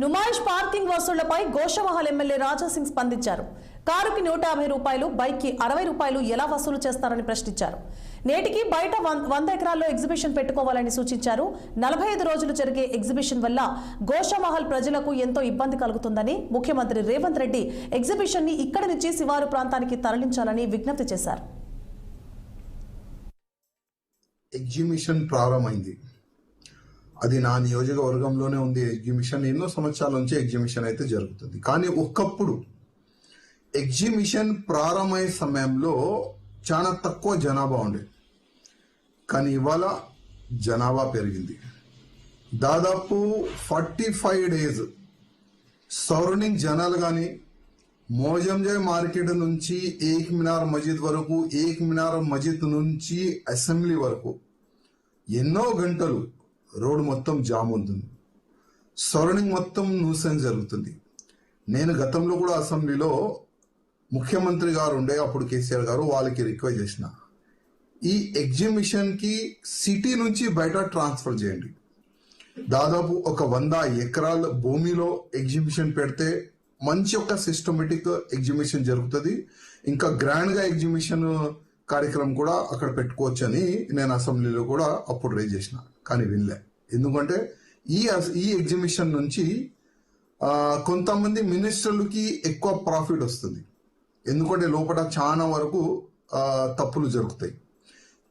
Numaish parking వసూళ్ళపై Goshamahal MLA Raja Singh స్పందించారు. కారుకి నూట యాభై రూపాయలు బైక్కి అరవై రూపాయలు ఎలా వసూలు చేస్తారని ప్రశ్నించారు. నేటికి బయట వంద ఎకరాల్లో ఎగ్జిబిషన్ పెట్టుకోవాలని సూచించారు. నలభై ఐదు రోజులు జరిగే ఎగ్జిబిషన్ వల్ల గోషమహల్ ప్రజలకు ఎంతో ఇబ్బంది కలుగుతుందని ముఖ్యమంత్రి రేవంత్ రెడ్డి ఎగ్జిబిషన్ని ఇక్కడి నుంచి శివారు ప్రాంతానికి తరలించాలని విజ్ఞప్తి చేశారు. ఎగ్జిబిషన్ ప్రారంభమైంది. అది నా నియోజకవర్గంలోనే ఉంది. ఎగ్జిబిషన్ ఎన్నో సంవత్సరాల నుంచి ఎగ్జిబిషన్ అయితే జరుగుతుంది. కానీ ఒకప్పుడు ఎగ్జిబిషన్ ప్రారంభమయ్యే సమయంలో చాలా తక్కువ జనాభా ఉండే. కానీ ఇవాళ జనాభా పెరిగింది. దాదాపు ఫార్టీ ఫైవ్ డేస్ సరౌండింగ్ జనాలు కానీ మోజంజాయ్ మార్కెట్ నుంచి ఏక్ మినార్ మస్జిద్ వరకు ఏక్ మినార్ మస్జిద్ నుంచి అసెంబ్లీ వరకు ఎన్నో గంటలు రోడ్ మొత్తం జామ్ ఉంటుంది సరౌండింగ్ మొత్తం న్యూసెన్స్ జరుగుతుంది. నేను గతంలో కూడా అసెంబ్లీలో ముఖ్యమంత్రి గారు ఉండే అప్పుడు కేసీఆర్ గారు వాళ్ళకి రిక్వెస్ట్ చేసిన. ఈ ఎగ్జిబిషన్కి సిటీ నుంచి బయట ట్రాన్స్ఫర్ చేయండి. దాదాపు ఒక వంద ఎకరాల భూమిలో ఎగ్జిబిషన్ పెడితే మంచి ఒక సిస్టమేటిక్ ఎగ్జిబిషన్ జరుగుతుంది. ఇంకా గ్రాండ్గా ఎగ్జిబిషన్ కార్యక్రమం కూడా అక్కడ పెట్టుకోవచ్చు అని నేను అసెంబ్లీలో కూడా అప్పుడు రేజ్ చేసిన. కానీ వినలే. ఎందుకంటే ఈ ఈ ఎగ్జిబిషన్ నుంచి కొంతమంది మినిస్టర్లకి ఎక్కువ ప్రాఫిట్ వస్తుంది. ఎందుకంటే లోపల చాలా వరకు తప్పులు జరుగుతాయి.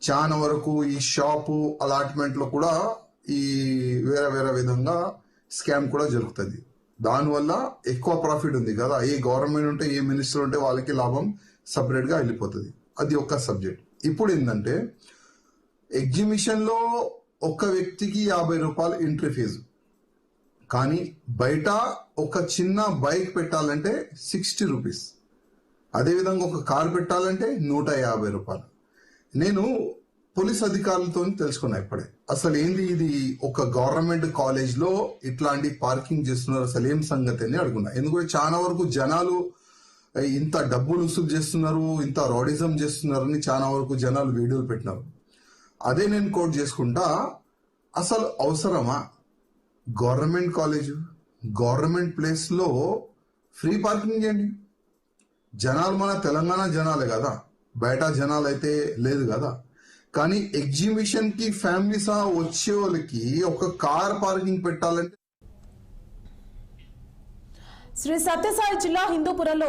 చాలా వరకు ఈ షాపు అలాట్మెంట్లో కూడా ఈ వేరే వేరే విధంగా స్కామ్ కూడా జరుగుతుంది. దానివల్ల ఎక్కువ ప్రాఫిట్ ఉంది కదా. ఏ గవర్నమెంట్ ఉంటే ఏ మినిస్టర్ ఉంటే వాళ్ళకి లాభం సపరేట్గా వెళ్ళిపోతుంది. అది ఒక సబ్జెక్ట్. ఇప్పుడు ఏంటంటే ఎగ్జిబిషన్లో ఒక వ్యక్తికి యాభై రూపాయలు ఎంట్రీ ఫీజు. కానీ బయట ఒక చిన్న బైక్ పెట్టాలంటే సిక్స్టీ రూపీస్. అదేవిధంగా ఒక కార్ పెట్టాలంటే నూట యాభై రూపాయలు. నేను పోలీస్ అధికారులతో తెలుసుకున్నా ఇప్పుడే. అసలు ఏంది ఇది? ఒక గవర్నమెంట్ కాలేజ్లో ఇట్లాంటి పార్కింగ్ చేస్తున్నారు. అసలు ఏం సంగతి అని అడుగున్నా. ఎందుకంటే చాలా వరకు జనాలు ఇంత డబ్బులు వసూలు చేస్తున్నారు ఇంత రాడిజం చేస్తున్నారని చాలా వరకు జనాలు వీడియోలు పెట్టినారు. అదే నేను కోట్ చేసుకుంటా అసలు అవసరమా? గవర్నమెంట్ కాలేజ్ గవర్నమెంట్ ప్లేస్లో ఫ్రీ పార్కింగ్ చేయండి. జనాలు మన తెలంగాణ జనాలే కదా. బయట జనాలు అయితే లేదు కదా. కానీ ఎగ్జిబిషన్కి సహా వచ్చే వాళ్ళకి ఒక కార్ పార్కింగ్ పెట్టాలంటే శ్రీ సత్యసాయి జిల్లా హిందూపురంలో